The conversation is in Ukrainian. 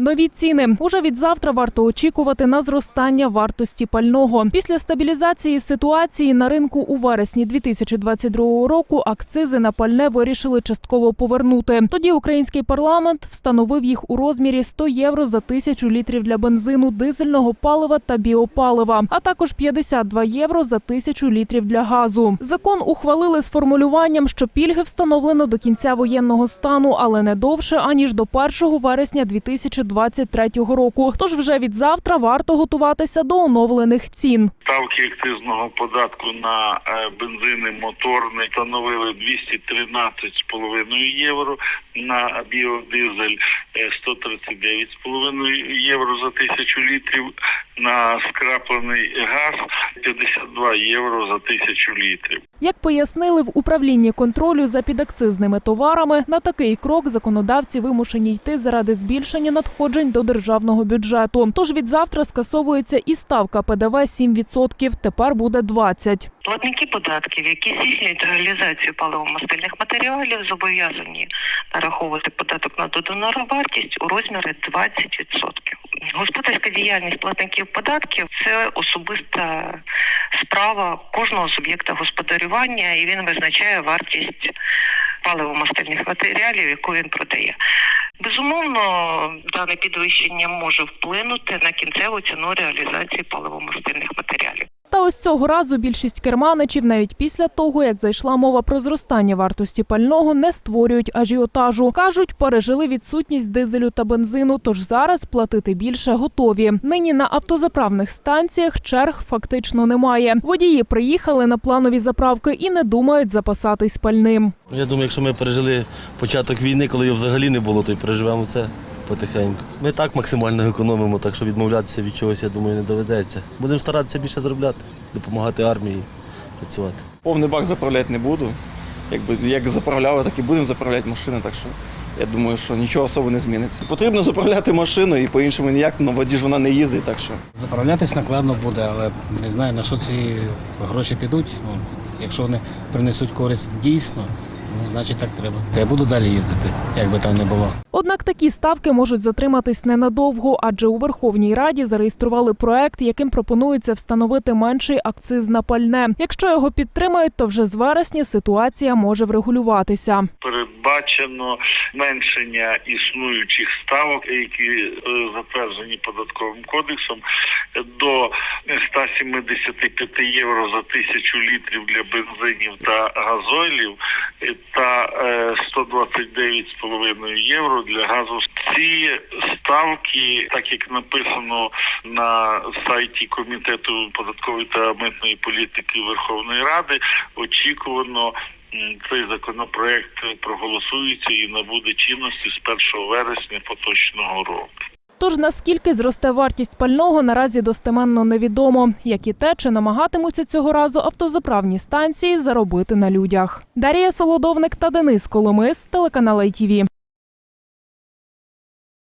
Нові ціни уже від завтра варто очікувати на зростання вартості пального. Після стабілізації ситуації на ринку у вересні 2022 року акцизи на пальне вирішили частково повернути. Тоді український парламент встановив їх у розмірі 100 євро за тисячу літрів для бензину, дизельного палива та біопалива, а також 52 євро за тисячу літрів для газу. Закон ухвалили з формулюванням, що пільги встановлено до кінця воєнного стану, але не довше аніж до 1 вересня 2023 року. Тож вже від завтра варто готуватися до оновлених цін. Ставки акцизного податку на е, бензини моторний становили 213,5 євро, на біодизель е, 139,5 євро за тисячу літрів, на скраплений газ 52 євро за тисячу літрів. Як пояснили в управлінні контролю за підакцизними товарами, на такий крок законодавці вимушені йти заради збільшення надходжень до державного бюджету. Тож від завтра скасовується і ставка ПДВ 7%, тепер буде 20%. Платники податків, які здійснюють реалізацію паливо-мастильних матеріалів, зобов'язані нараховувати податок на додану вартість у розмірі 20%. Господарська діяльність платників податків це особиста справа кожного суб'єкта господарювання, і він визначає вартість паливо-мастильних матеріалів, яку він продає. Безумовно, дане підвищення може вплинути на кінцеву ціну реалізації паливо-мастильних матеріалів. Та ось цього разу більшість керманичів, навіть після того, як зайшла мова про зростання вартості пального, не створюють ажіотажу. кажуть, пережили відсутність дизелю та бензину, тож зараз платити більше готові. Нині на автозаправних станціях черг фактично немає. Водії приїхали на планові заправки і не думають запасатись пальним. Я думаю, якщо ми пережили початок війни, коли його взагалі не було, то й переживемо це потихеньку. Ми так максимально економимо, так що відмовлятися від чогось, я думаю, не доведеться. Будемо старатися більше заробляти, допомагати армії працювати. Повний бак заправляти не буду. Якби як заправляли, так і будемо заправляти машини. Так що я думаю, що нічого особо не зміниться. Потрібно заправляти машину і по-іншому ніяк, на воді ж вона не їздить, так що. Заправлятись накладно буде, але не знаю на що ці гроші підуть. Ну, якщо вони принесуть користь дійсно, ну значить так треба. Та я буду далі їздити, як би там не було. Однак такі ставки можуть затриматись ненадовго, адже у Верховній Раді зареєстрували проект, яким пропонується встановити менший акциз на пальне. Якщо його підтримають, то вже з вересня ситуація може врегулюватися. Передбачено зменшення існуючих ставок, які е, затверджені податковим кодексом, до 175 євро за тисячу літрів для бензинів та газойлів е, та е, 129,5 євро для газу. Ці ставки, так як написано на сайті комітету податкової та митної політики Верховної Ради, очікувано. Цей законопроект проголосується і набуде чинності з 1 вересня поточного року. Тож наскільки зросте вартість пального, наразі достеменно невідомо, як і те, чи намагатимуться цього разу автозаправні станції заробити на людях. Дарія Солодовник та Денис Коломис, телеканал ITV.